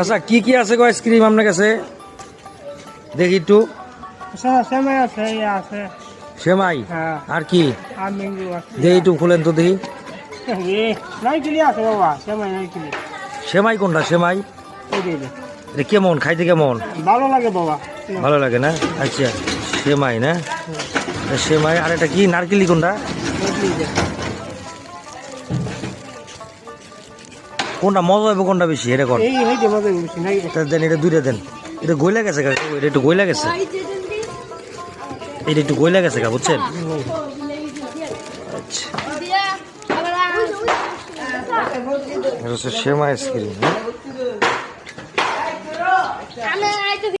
আচ্ছা কি কি আছে গো আইসক্রিম আপনার কাছে? দেখি একটু। সেমাই হ্যাঁ। আর কি? দেখি একটু খুলেন তো দেখি। সেমাই কোনটা? সেমাই। এটা কেমন? খাইতে কেমন? ভালো লাগে বাবা। ভালো লাগে না? আচ্ছা সেমাই না? সেমাই আর এটা কি নারকেলি কোনটা। কোনটা মজা হবে কোনটা বেশি? এটা কোন? দেন এটা দুইটা দেন। এটা গইলা গেছে গা এটা একটু গইলা গেছে। এটা একটু গইলা গেছে গা বুঝছেন? আচ্ছা। এটা হচ্ছে সেমাই আইসক্রিম হ্যাঁ আমি